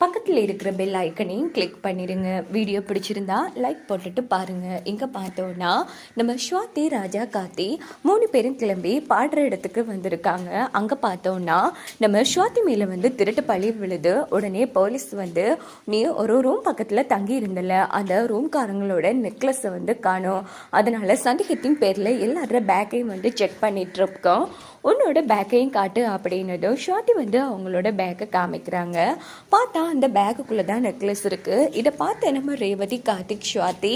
பக்கத்தில் இருக்கிற பெல் ஐக்கனையும் கிளிக் பண்ணிடுங்க வீடியோ பிடிச்சிருந்தா லைக் போட்டுட்டு பாருங்கள் இங்கே பார்த்தோன்னா நம்ம ஸ்வாதி ராஜா கார்த்தி மூணு பேரும் கிளம்பி பாடுற இடத்துக்கு வந்திருக்காங்க. அங்கே பார்த்தோன்னா நம்ம ஸ்வாதி மேலே வந்து திருட்டு பழி விழுது. உடனே போலீஸ் வந்து நீ ஒரு ரூம் பக்கத்தில் தங்கி இருந்தல. அந்த ரூம்காரங்களோட நெக்லஸை வந்து காணும். அதனால் சந்தேகத்தின் பேரில் எல்லாரோட பேக்கையும் வந்து செக் பண்ணிகிட்ருக்கோம் உன்னோட பேக்கையும் காட்டு அப்படின்னதும் ஷாத்தி வந்து அவங்களோட பேக்கை காமிக்கிறாங்க. பார்த்தா அந்த பேக்குக்குள்ளே தான் நெக்லஸ் இருக்குது இதை பார்த்து நம்ம ரேவதி கார்த்திக் ஷாத்தி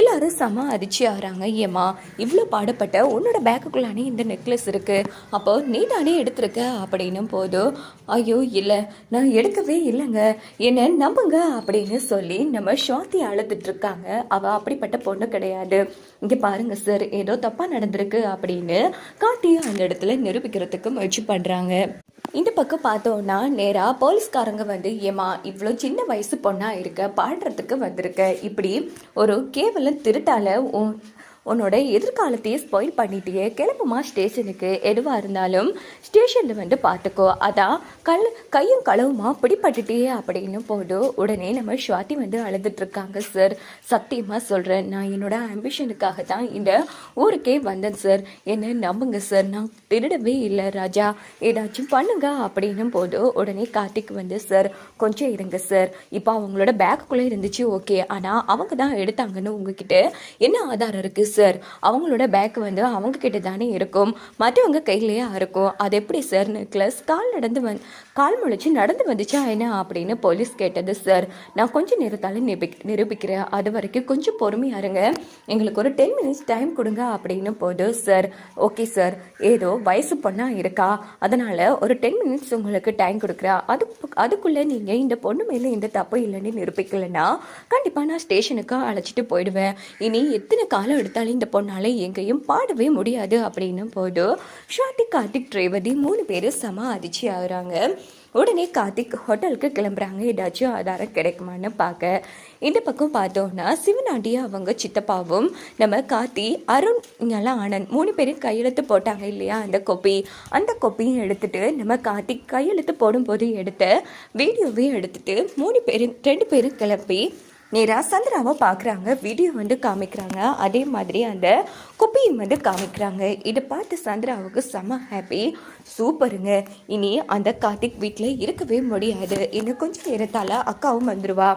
எல்லாரும் செம அதிர்ச்சி ஆகிறாங்க. ஏமா இவ்வளோ பாடுபட்ட உன்னோட பேக்குக்குள்ளானே இந்த நெக்லஸ் இருக்குது அப்போ நீ தானே எடுத்திருக்க அப்படின்னும் போதும் ஐயோ இல்லை நான் எடுக்கவே இல்லைங்க. என்ன நம்புங்க அப்படின்னு சொல்லி நம்ம ஷாத்தி அழுதுட்ருக்காங்க அவள் அப்படிப்பட்ட பொண்ணு கிடையாது. இங்கே பாருங்கள் சார் ஏதோ தப்பாக நடந்திருக்கு அப்படின்னு காட்டி அந்த இடத்துல நிரூபிக்கிறதுக்கு முயற்சி பண்ணுறாங்க இந்த பக்கம் பார்த்தோன்னா நேராக போலீஸ்காரங்க வந்து ஏமா இவ்வளோ சின்ன வயசு பொண்ணாக இருக்க? பாடுறதுக்கு வந்திருக்க? இப்படி ஒரு கேவலம் திருட்டால உன் உன்னோட எதிர்காலத்தையே ஸ்பாயில் பண்ணிட்டே கிளம்புமா ஸ்டேஷனுக்கு? எதுவாக இருந்தாலும் ஸ்டேஷனில் வந்து பார்த்துக்கோ அதான் கல் கையும் களவுமா பிடிப்பட்டுட்டே அப்படின்னு போது உடனே நம்ம ஸ்வாதி வந்து அழுதுட்டு இருக்காங்க சார் சத்தியமாக சொல்கிறேன் நான் என்னோட ஆம்பிஷனுக்காக தான் இந்த ஊருக்கே வந்தேன் சார் என்ன நம்புங்க சார் நான் திருடவே இல்லை ராஜா. ஏதாச்சும் பண்ணுங்க அப்படின்னும் போது உடனே கார்த்திக் வந்து சார் கொஞ்சம் இருங்க சார் இப்போ அவங்களோட பேக்குள்ளே இருந்துச்சு ஓகே ஆனால் அவங்க தான் எடுத்தாங்கன்னு உங்ககிட்ட என்ன ஆதாரம் இருக்குது சார். அவங்களோட பேக் வந்து அவங்க கிட்ட தானே இருக்கும். மற்றவங்க கையிலேயே இருக்கும். அது எப்படி சார் நெக்லஸ் கால் நடந்து வந் கால் முளைச்சு நடந்து வந்துச்சா என்ன அப்படின்னு போலீஸ் கேட்டது சார். நான் கொஞ்சம் நேரத்தால் நிரூபிக் நிரூபிக்கிறேன். அது வரைக்கும் கொஞ்சம் பொறுமையா இருங்க. எங்களுக்கு ஒரு டென் மினிட்ஸ் டைம் கொடுங்க அப்படின்னு போது சார். Okay sir. ஏதோ வயசு பொண்ணாக இருக்கா. அதனால் ஒரு டென் மினிட்ஸ் உங்களுக்கு டைம் கொடுக்குறேன். அது அதுக்குள்ளே நீங்கள் இந்த பொண்ணு மேலே இந்த தப்பு இல்லைன்னு நிரூபிக்கலைன்னா கண்டிப்பாக நான் ஸ்டேஷனுக்கு அழைச்சிட்டு போயிடுவேன். இனி எத்தனை காலம் எடுத்தாலும் இந்த பொண்ணால் எங்கேயும் பாடவே முடியாது அப்படின்னும் போது ஷாட்டி கார்த்திக் ரேவதி மூணு பேர் செம அதிர்ச்சி ஆகுறாங்க. உடனே கார்த்திக் ஹோட்டலுக்கு கிளம்புறாங்க. ஏதாச்சும் ஆதாரம் கிடைக்குமான்னு பார்க்க. இந்த பக்கம் பார்த்தோன்னா சிவனாண்டி அவங்க சித்தப்பாவும் நம்ம கார்த்தி அருண் இங்கெல்லாம் ஆனந்த் மூணு பேரும் கையெழுத்து போட்டாங்க இல்லையா? அந்த கொப்பி. அந்த கொப்பியும் எடுத்துட்டு நம்ம கார்த்திக் கையெழுத்து போடும்போது எடுத்த வீடியோவையும் எடுத்துட்டு மூணு பேரும் ரெண்டு பேரும் கிளம்பி நேராக சந்திராவை பார்க்குறாங்க வீடியோ வந்து காமிக்கிறாங்க. அதே மாதிரி அந்த குப்பியும் வந்து காமிக்கிறாங்க. இதை பார்த்து சந்திராவுக்கு செம்ம ஹாப்பி சூப்பருங்க. இனி அந்த கார்த்திக் வீட்டில் இருக்கவே முடியாது. இன்னும் கொஞ்சம் நேரத்தால் அக்காவும் வந்துடுவா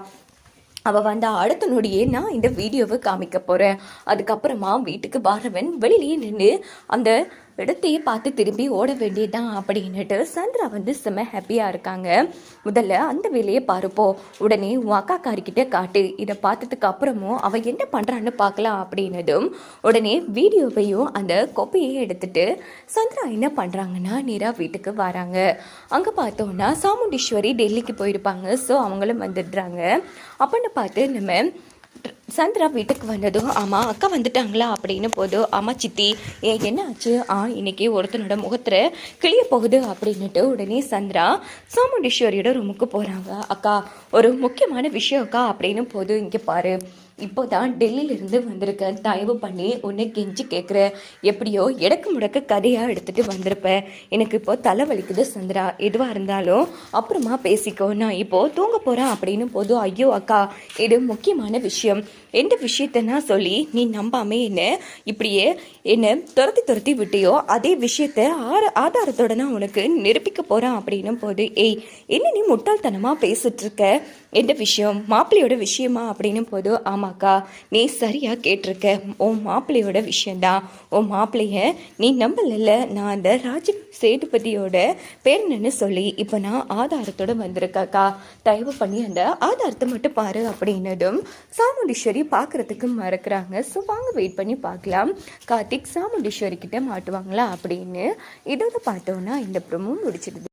அவள் வந்த அடுத்த நொடியே நான் இந்த வீடியோவை காமிக்க போகிறேன் அதுக்கப்புறமா வீட்டுக்கு பாரவன் வெளியிலேயே நின்று அந்த இடத்தையே பார்த்து திரும்பி ஓட வேண்டியதுதான் அப்படின்னுட்டு சந்திரா வந்து செம்ம ஹாப்பியாக இருக்காங்க. முதல்ல அந்த வேலையை பாருப்போ. உடனே உன் அக்கா காரிக்கிட்ட காட்டு. இதை பார்த்ததுக்கு அப்புறமும் அவள் என்ன பண்ணுறான்னு பார்க்கலாம் அப்படின்னதும் உடனே வீடியோவையும் அந்த கொப்பையும் எடுத்துட்டு சந்திரா என்ன பண்ணுறாங்கன்னா நேராக வீட்டுக்கு வராங்க. அங்கே பார்த்தோன்னா சாமுண்டீஸ்வரி டெல்லிக்கு போயிருப்பாங்க. ஸோ அவங்களும் வந்துடுறாங்க. அப்படின்னு பார்த்து நம்ம சந்திரா வீட்டுக்கு வந்ததும் ஆமாம் அக்கா வந்துட்டாங்களா? அப்படின்னு போதும் ஆமாம் சித்தி ஏ என்ன ஆச்சு? ஆ இன்னைக்கு ஒருத்தனோட முகத்தில் கிளிய போகுது அப்படின்னுட்டு உடனே சந்திரா சாமுண்டீஸ்வரியோட ரூமுக்கு போகிறாங்க அக்கா ஒரு முக்கியமான விஷயம் அக்கா அப்படின்னு போதும் இங்கே பாரு இப்போ தான் டெல்லியிலேருந்து வந்திருக்கேன் தயவு பண்ணி உன்னை கெஞ்சி கேட்குற எப்படியோ எடக்கு முடக்க கதையாக எடுத்துகிட்டு வந்திருப்பேன் எனக்கு இப்போ தலை வலிக்குது சந்திரா. எதுவாக இருந்தாலும் அப்புறமா பேசிக்கோ. நான் இப்போது தூங்க போகிறேன் அப்படின்னு போதும் ஐயோ அக்கா இது முக்கியமான விஷயம். எந்த விஷயத்தனா சொல்லி நீ நம்பாமே என்ன? இப்படியே என்னை துரத்தி துரத்தி விட்டியோ அதே விஷயத்த ஆறு ஆதாரத்தோட நான் உனக்கு நிரூபிக்க போகிறேன் அப்படின்னும் போது ஏய் என்ன நீ முட்டாள்தனமாக பேசிகிட்ருக்க எந்த விஷயம்? மாப்பிள்ளையோட விஷயமா? அப்படின்னும் போது ஆமாக்கா நீ சரியாக கேட்டிருக்க. உன் மாப்பிள்ளையோட விஷயந்தான் உன் மாப்பிள்ளைய நீ நம்பலில்ல. நான் அந்த ராஜ சேதுபதியோட பேரனன்னு சொல்லி இப்போ நான் ஆதாரத்தோட வந்திருக்காக்கா தயவு பண்ணி அந்த ஆதாரத்தை மட்டும் பாரு அப்படின்னதும் சாமுண்டீஸ்வரி பார்க்கறதுக்கு மறக்கிறாங்க. ஸோ வாங்க வெயிட் பண்ணி பார்க்கலாம். கார்த்திக் சாமுண்டீஸ்வரி கிட்ட மாட்டுவாங்களா அப்படின்னு. இதோட பார்த்தோன்னா இந்த ப்ரொமோ முடிச்சிடுது.